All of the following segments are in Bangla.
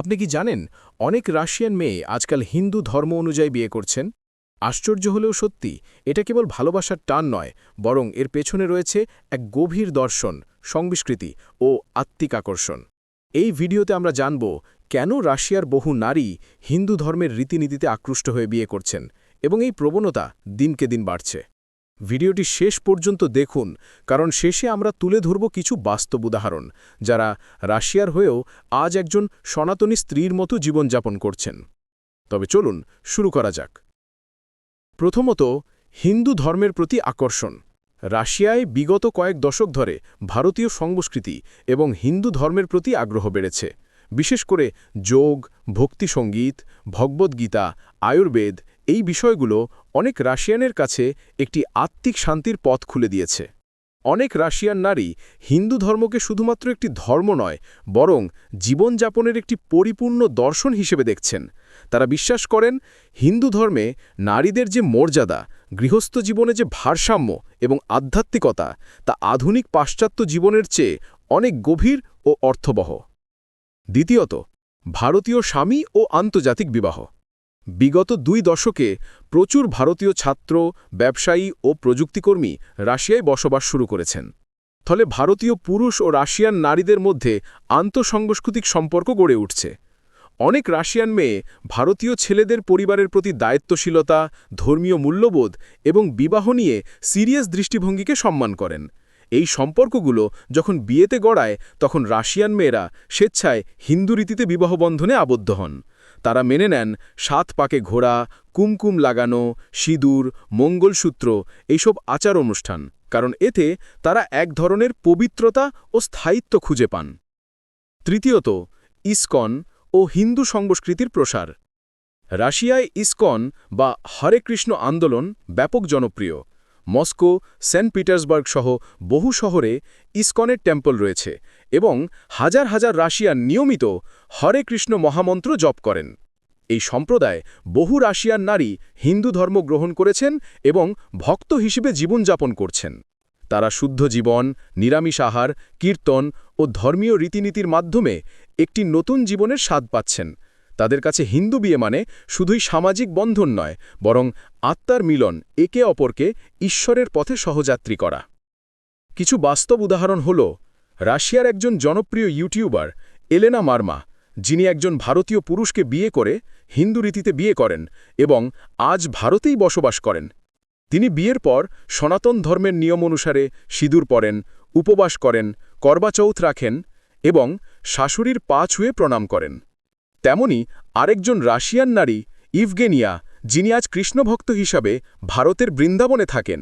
আপনি কি জানেন, অনেক রাশিয়ান মেয়ে আজকাল হিন্দু ধর্ম অনুযায়ী বিয়ে করছেন? আশ্চর্য হলেও সত্যি, এটা কেবল ভালোবাসার টান নয়, বরং এর পেছনে রয়েছে এক গভীর দর্শন সংস্কৃতি ও আত্মিক আকর্ষণ। এই ভিডিওতে আমরা জানব, কেন রাশিয়ার বহু নারী হিন্দু ধর্মের রীতিনীতিতে আকৃষ্ট হয়ে বিয়ে করছেন, এবং এই প্রবণতা দিনকে দিন বাড়ছে। ভিডিওটি শেষ পর্যন্ত দেখুন, কারণ শেষে আমরা তুলে ধরব কিছু বাস্তব উদাহরণ, যারা রাশিয়ার হয়েও আজ একজন সনাতনী স্ত্রীর মতো জীবনযাপন করছেন। তবে চলুন শুরু করা যাক। প্রথমত, হিন্দু ধর্মের প্রতি আকর্ষণ। রাশিয়ায় বিগত কয়েক দশক ধরে ভারতীয় সংস্কৃতি এবং হিন্দু ধর্মের প্রতি আগ্রহ বেড়েছে। বিশেষ করে যোগ, ভক্তি সংগীত, ভগবদ্গীতা, আয়ুর্বেদ এই বিষয়গুলো অনেক রাশিয়ানের কাছে একটি আত্মিক শান্তির পথ খুলে দিয়েছে। অনেক রাশিয়ান নারী হিন্দু ধর্মকে শুধুমাত্র একটি ধর্ম নয়, বরং জীবনযাপনের একটি পরিপূর্ণ দর্শন হিসেবে দেখছেন। তারা বিশ্বাস করেন, হিন্দু ধর্মে নারীদের যে মর্যাদা, গৃহস্থ জীবনে যে ভারসাম্য এবং আধ্যাত্মিকতা, তা আধুনিক পাশ্চাত্য জীবনের চেয়ে অনেক গভীর ও অর্থবহ। দ্বিতীয়ত, ভারতীয় স্বামী ও আন্তর্জাতিক বিবাহ। বিগত দুই দশকে প্রচুর ভারতীয় ছাত্র, ব্যবসায়ী ও প্রযুক্তিকর্মী রাশিয়ায় বসবাস শুরু করেছেন। ফলে ভারতীয় পুরুষ ও রাশিয়ান নারীদের মধ্যে আন্তঃসাংস্কৃতিক সম্পর্ক গড়ে উঠছে। অনেক রাশিয়ান মেয়ে ভারতীয় ছেলেদের পরিবারের প্রতি দায়িত্বশীলতা, ধর্মীয় মূল্যবোধ এবং বিবাহ নিয়ে সিরিয়াস দৃষ্টিভঙ্গিকে সম্মান করেন। এই সম্পর্কগুলো যখন বিয়েতে গড়ায়, তখন রাশিয়ান মেয়েরা স্বেচ্ছায় হিন্দু রীতিতে বিবাহবন্ধনে আবদ্ধ হন। তারা মেনে নেন সাত পাকে ঘোড়া, কুমকুম লাগানো, সিঁদুর, মঙ্গলসূত্র এইসব আচার অনুষ্ঠান কারণ এতে তারা এক ধরনের পবিত্রতা ও স্থায়িত্ব খুঁজে পান। তৃতীয়ত, ইসকন ও হিন্দু সংস্কৃতির প্রসার। রাশিয়ায় ইসকন বা হরে কৃষ্ণ আন্দোলন ব্যাপক জনপ্রিয়। মস্কো, সেন্ট পিটার্সবার্গ সহ বহু শহরে ইসকনের টেম্পল রয়েছে এবং হাজার হাজার রাশিয়ান নিয়মিত হরে কৃষ্ণ মহামন্ত্র জপ করেন। এই সম্প্রদায় বহু রাশিয়ান নারী হিন্দু ধর্ম গ্রহণ করেছেন এবং ভক্ত হিসেবে জীবনযাপন করছেন। তারা শুদ্ধ জীবন, নিরামিষ আহার, কীর্তন ও ধর্মীয় রীতিনীতির মাধ্যমে একটি নতুন জীবনের স্বাদ পাচ্ছেন। তাদের কাছে হিন্দু বিয়ে মানে শুধুই সামাজিক বন্ধন নয়, বরং আত্মার মিলন, একে অপরকে ঈশ্বরের পথে সহযাত্রী করা। কিছু বাস্তব উদাহরণ হল, রাশিয়ার একজন জনপ্রিয় ইউটিউবার, এলেনা মার্মা, যিনি একজন ভারতীয় পুরুষকে বিয়ে করে হিন্দু রীতিতে বিয়ে করেন এবং আজ ভারতেই বসবাস করেন। তিনি বিয়ের পর সনাতন ধর্মের নিয়ম অনুসারে সিঁদুর পরেন, উপবাস করেন করবাচৌথ রাখেন এবং শাশুড়ির পা ছুঁয়ে প্রণাম করেন। তেমনি আরেকজন রাশিয়ান নারী, ইভগেনিয়া, যিনি আজ কৃষ্ণভক্ত হিসাবে ভারতের বৃন্দাবনে থাকেন।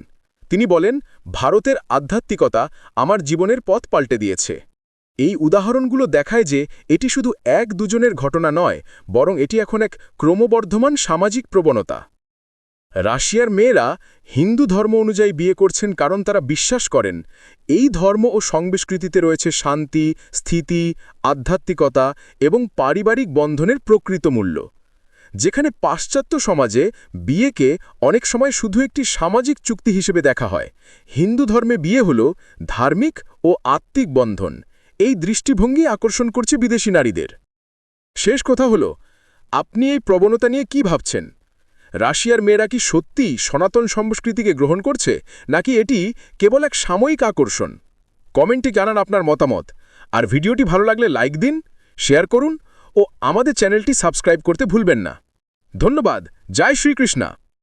তিনি বলেন, ভারতের আধ্যাত্মিকতা আমার জীবনের পথ পাল্টে দিয়েছে। এই উদাহরণগুলো দেখায় যে এটি শুধু এক দুজনের ঘটনা নয়, বরং এটি এখন এক ক্রমবর্ধমান সামাজিক প্রবণতা। রাশিয়ার মেয়েরা হিন্দু ধর্ম অনুযায়ী বিয়ে করছেন কারণ তারা বিশ্বাস করেন। এই ধর্ম ও সংস্কৃতিতে রয়েছে শান্তি, স্থিতি, আধ্যাত্মিকতা এবং পারিবারিক বন্ধনের প্রকৃত মূল্য। যেখানে পাশ্চাত্য সমাজে বিয়েকে অনেক সময় শুধু একটি সামাজিক চুক্তি হিসেবে দেখা হয়। হিন্দু ধর্মে বিয়ে হল ধার্মিক ও আত্মিক বন্ধন। এই দৃষ্টিভঙ্গি আকর্ষণ করছে বিদেশি নারীদের। শেষ কথা হল, আপনি এই প্রবণতা নিয়ে কি ভাবছেন? রাশিয়ার মেয়েরা কি সত্যি সনাতন সংস্কৃতিকে গ্রহণ করছে, নাকি এটি কেবল এক সাময়িক আকর্ষণ? কমেন্টে জানান আপনার মতামত। আর ভিডিওটি ভালো লাগলে লাইক দিন, শেয়ার করুন ও আমাদের চ্যানেলটি সাবস্ক্রাইব করতে ভুলবেন না। ধন্যবাদ। জয় শ্রীকৃষ্ণা।